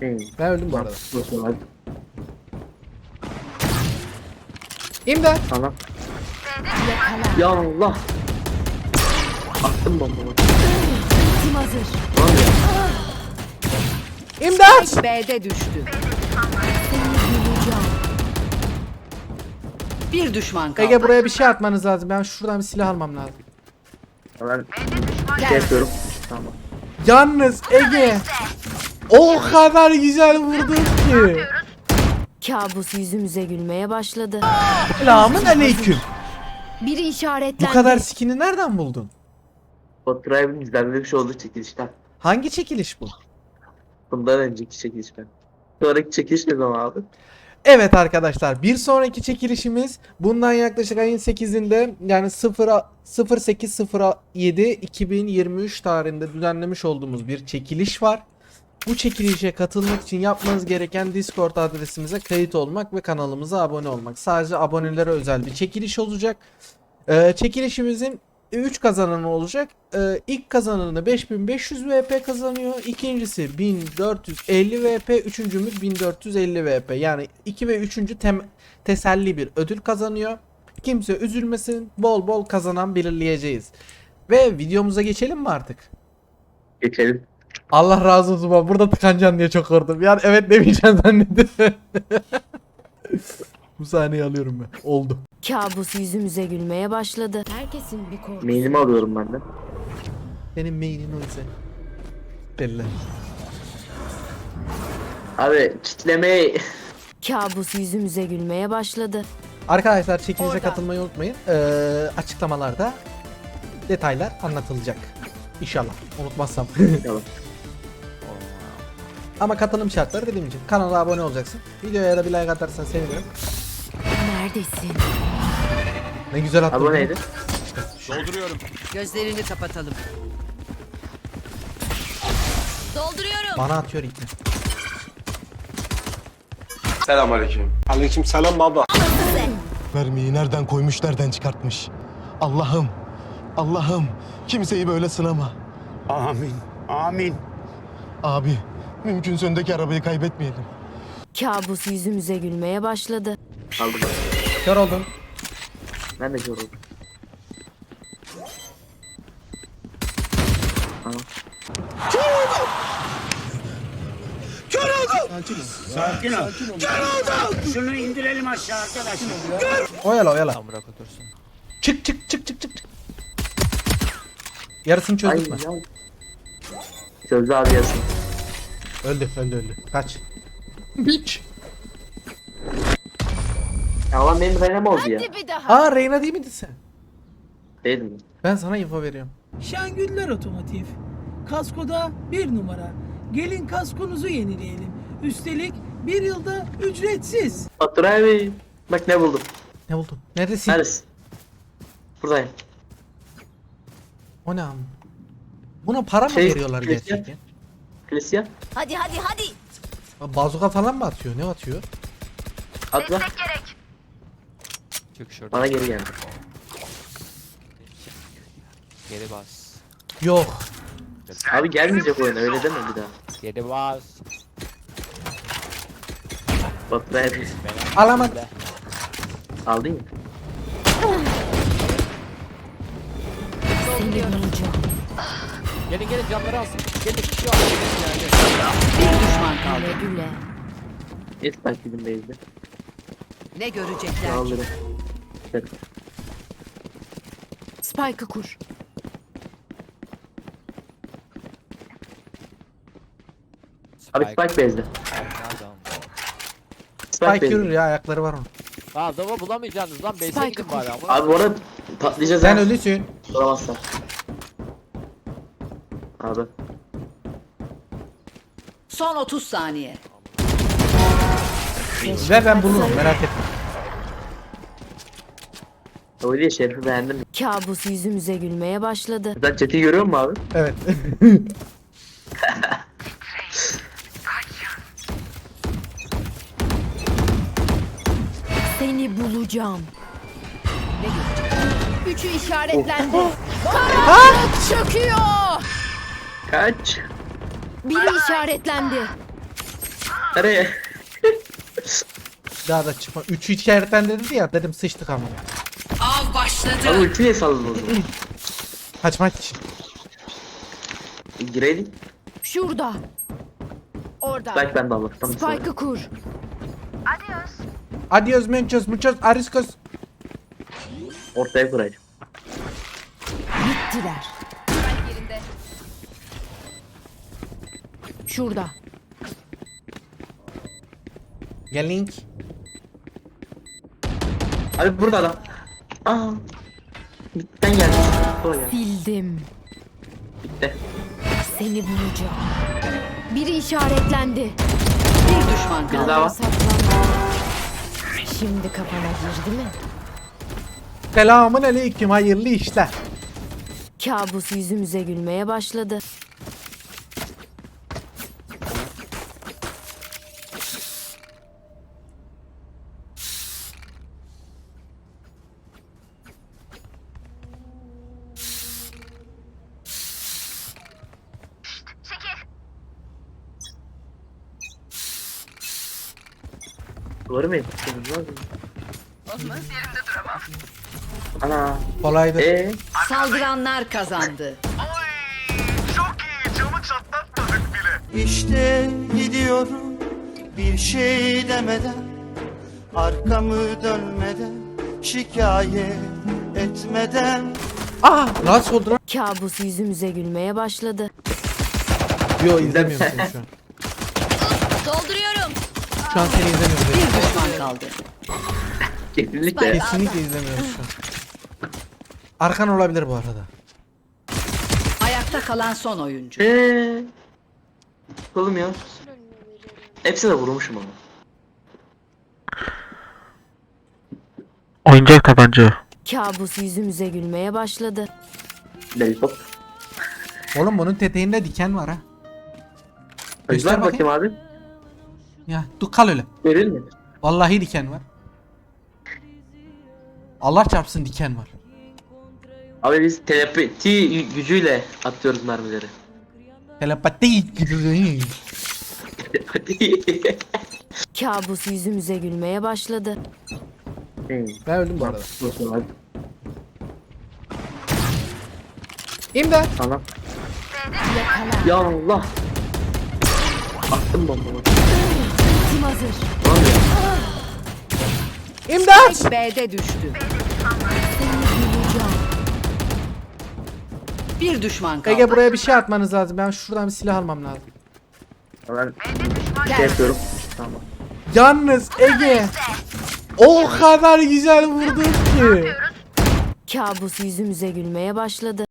Hmm. Ben öldüm bu arada. İmdat. Tamam. Ya Allah. Attım bombamı. Ultim hazır. Lan ya. İmdat. B'de düştü. Bir düşman kaldı. Ege buraya bir şey atmanız lazım. Ben şuradan bir silah almam lazım. Ben şey yapıyorum. Tamam. Yalnız Ege o kadar güzel vurdun ki. Kabus yüzümüze gülmeye başladı. Selamun aleyküm. Biri Bu işaretlendi. kadar skini nereden buldun? Bot Drive'ın izlenmemiş bir şey oldu çekilişten. Hangi çekiliş bu? Bundan önceki çekilişten. Sonraki çekiliş ne zaman abi? Evet arkadaşlar bir sonraki çekilişimiz bundan yaklaşık ayın 8'inde yani 0 0807 2023 tarihinde düzenlemiş olduğumuz bir çekiliş var. Bu çekilişe katılmak için yapmanız gereken Discord adresimize kayıt olmak ve kanalımıza abone olmak. Sadece abonelere özel bir çekiliş olacak. Ee, çekilişimizin 3 kazananı olacak. Ee, ilk kazananı 5500 VP kazanıyor. İkincisi 1450 VP. Üçüncümüz 1450 VP. Yani 2 ve 3. Tem teselli bir ödül kazanıyor. Kimse üzülmesin. Bol bol kazanan belirleyeceğiz. Ve videomuza geçelim mi artık? Geçelim. Allah razı olsun. baba. Burada tıkanacaksın diye çok korktum. Yani evet demeyeceğim zannettim. Bu sahneyi alıyorum ben. Oldu. Kabus yüzümüze gülmeye başladı. Herkesin bir korkusu. Main'imi alıyorum ben de. Senin mailin o ise. Belli. Abi kitlemeyi Kabus yüzümüze gülmeye başladı. Arkadaşlar çekilişe Orada. katılmayı unutmayın. Ee, açıklamalarda detaylar anlatılacak. İnşallah. Unutmazsam. Tamam. Ama katılım şartları dediğim için. Kanala abone olacaksın. Videoya da bir like atarsan sevinirim. Neredesin? Ne güzel attın. Aboneydi. Dolduruyorum. Gözlerini kapatalım. Dolduruyorum. Bana atıyor ilk. Selamünaleyküm. Aleyküm selam baba. Mermiyi nereden koymuş, nereden çıkartmış? Allah'ım, Allah'ım kimseyi böyle sınama. Amin. Amin. Abi, mümkünse öndeki arabayı kaybetmeyelim. Kabus yüzümüze gülmeye başladı. Aldım. Kör oldun. Ben de yoruldum. Tamam. Sakin ol. Şunu indirelim aşağı arkadaşlar. Oyala oyala. Çık çık çık çık çık. çık. Yarısını çözdük mü? Sözlü abi yazsın. Öldü öldü öldü. Kaç. Bitch. Ya lan benim benim oldu ya. Bir daha. Aa Reyna değil miydin sen? Değil mi? Ben sana info veriyorum. Şengüller Otomotiv. Kaskoda bir numara. Gelin kaskonuzu yenileyelim. Üstelik bir yılda ücretsiz. Bot Drive. Bak ne buldum. Ne buldun? Neredesin? Neredesin? Buradayım. O ne am? Buna para mı Şey, veriyorlar şey- gerçekten? Hristiyan. Hadi hadi hadi. Bazuka falan mı atıyor? Ne atıyor? Atla. Çık şuradan Bana geri geldi. geri bas. Yok. Abi gelmeyecek oyuna öyle deme bir daha. Geri bas. Bot Drive. Bela. Alamadım. Aldın ya. Seni bulacağım. Gelin gelin camları alsın. Gelin kişi var. Bir düşman kaldı. Güle güle. İlk takibim değildi. Ne görecekler ki? Alırım. Evet. Spike'ı kur. Abi Spike bezdi. Spike, Spike yürür bezdi. ya ayakları var onun. Aa adamı bulamayacaksınız lan. Base'e Spike gidin bari ama. Abi bu arada patlayacağız Sen ha. ölüsün. Duramazsan. Abi. Son 30 saniye. Ve ben bulurum merak etme. Öyle ya Şerif'i beğendim. Kabus yüzümüze gülmeye başladı. Sen chat'i görüyor musun abi? Evet. Seni bulacağım. Üçü işaretlendi. Karanlık çöküyor. Kaç. Biri işaretlendi. Nereye? Daha da çıkma. Üçü içeriden dedi ya dedim sıçtık ama. Av Abi başladı. ulti niye salladın o zaman? Kaçmak için. E, Gireydik. Şurada. Orada. Belki ben de alırım. Tamam. Spike'ı kur. Adios muchos muchos ariscos. Ortaya kurayım. Bittiler. Şurada. Gel link. Abi burada adam. Aa. Bitten geldi. Sildim. Bitti. Seni bulacağım. Biri işaretlendi. Bir düşman Bir kaldı. daha var. Saklan. Şimdi kafana girdi mi? Selamun aleyküm hayırlı işler. Kabus yüzümüze gülmeye başladı. Duvarı mı yapıyorsunuz lan? Ana. Kolaydır. Eee? Saldıranlar kazandı. İşte gidiyorum bir şey demeden Arkamı dönmeden şikayet etmeden Aa nasıl oldu lan? Kabus yüzümüze gülmeye başladı. Yo izlemiyorum seni şu an. Dolduruyorum. Şu an seni izlemiyorum. Bir düşman kaldı. Kesinlikle. Kesinlikle izlemiyorum şu an. Arkan olabilir bu arada. Ayakta kalan son oyuncu. Eee? Oğlum ya. Hepsine vurmuşum ama. Oyuncak tabanca. Kabus yüzümüze gülmeye başladı. Lollipop. Oğlum bunun teteğinde diken var ha. Göster Göster bakayım. bakayım abi. Ya dur kal öyle. Görüyor musun? Vallahi diken var. Allah çarpsın diken var. Abi biz telepati gü- gücüyle atıyoruz mermileri. Telepati. Kabus yüzümüze gülmeye başladı. Hmm. Ben öldüm bu arada. İmdat. Tamam. Ya Allah. Attım bombamı. Tim hazır. İmdat. B'de düştü. Bir düşman kaldı. Ege buraya bir şey atmanız lazım. Ben şuradan bir silah almam lazım. Ben şey yapıyorum. Tamam. Yalnız Ege o kadar güzel vurdun ki. Kabus yüzümüze gülmeye başladı.